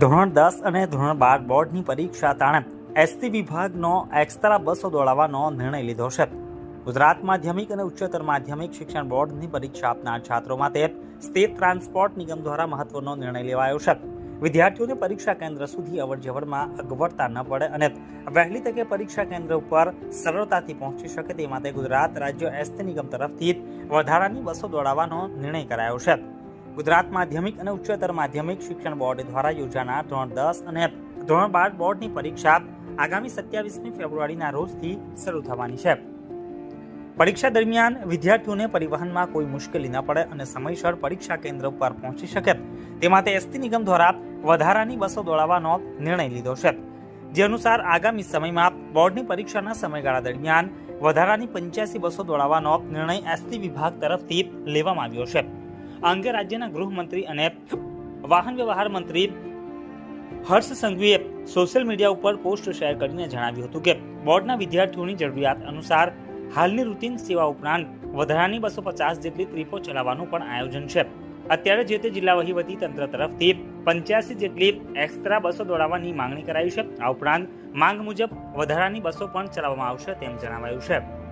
ધોરણ દસ અને ધોરણ બાર બોર્ડની પરીક્ષા તાણે એસટી વિભાગનો એક્સ્ટ્રા બસો દોડાવવાનો નિર્ણય લીધો છે. ગુજરાત માધ્યમિક અને ઉચ્ચતર માધ્યમિક શિક્ષણ બોર્ડની પરીક્ષા આપનાર છાત્રો માટે સ્ટેટ ટ્રાન્સપોર્ટ નિગમ દ્વારા મહત્વનો નિર્ણય લેવાયો છે. વિદ્યાર્થીઓને પરીક્ષા કેન્દ્ર સુધી અવરજવરમાં અગવડતા ન પડે અને વહેલી તકે પરીક્ષા કેન્દ્ર ઉપર સરળતાથી પહોંચી શકે તે માટે ગુજરાત રાજ્ય એસટી નિગમ તરફથી વધારાની બસો દોડાવવાનો નિર્ણય કરાયો છે. ગુજરાત માધ્યમિક અને ઉચ્ચતર માધ્યમિક શિક્ષણ બોર્ડ દ્વારા યોજાનાર ધોરણ દસ અને ધોરણ બાર બોર્ડની પરીક્ષા આગામી સત્યાવીસમી ફેબ્રુઆરીના રોજથી શરૂ થવાની છે. પરીક્ષા દરમિયાન વિદ્યાર્થીઓને પરિવહનમાં કોઈ મુશ્કેલી ન પડે અને સમયસર પરીક્ષા કેન્દ્ર ઉપર પહોંચી શકે. તે માટે એસટી નિગમ દ્વારા વધારાની બસો દોડાવવાનો નિર્ણય લીધો છે. જે અનુસાર આગામી સમયમાં બોર્ડની પરીક્ષાના સમયગાળા દરમિયાન વધારાની પંચ્યાસી બસો દોડાવવાનો નિર્ણય એસટી વિભાગ તરફથી લેવામાં આવ્યો છે. આ અંગે રાજ્યના ગૃહમંત્રી અને વાહન વ્યવહાર મંત્રી હર્ષ સંઘવીએ સોશિયલ મીડિયા ઉપર પોસ્ટ શેર કરીને જણાવ્યું હતું કે, બોર્ડના વિદ્યાર્થીઓની જરૂરિયાત અનુસાર હાલની રૂટીન સેવા ઉપરાંત વધારાની બસો પચાસ જેટલી ટ્રીપો ચલાવવાનું પણ આયોજન છે. અત્યારે જે તે જિલ્લા વહીવટી તંત્ર તરફથી પંચ્યાસી જેટલી એક્સ્ટ્રા બસો દોડાવવાની માંગણી કરાઈ છે. આ ઉપરાંત માંગ મુજબ વધારાની બસો પણ ચલાવવામાં આવશે તેમ જણાવાયું છે.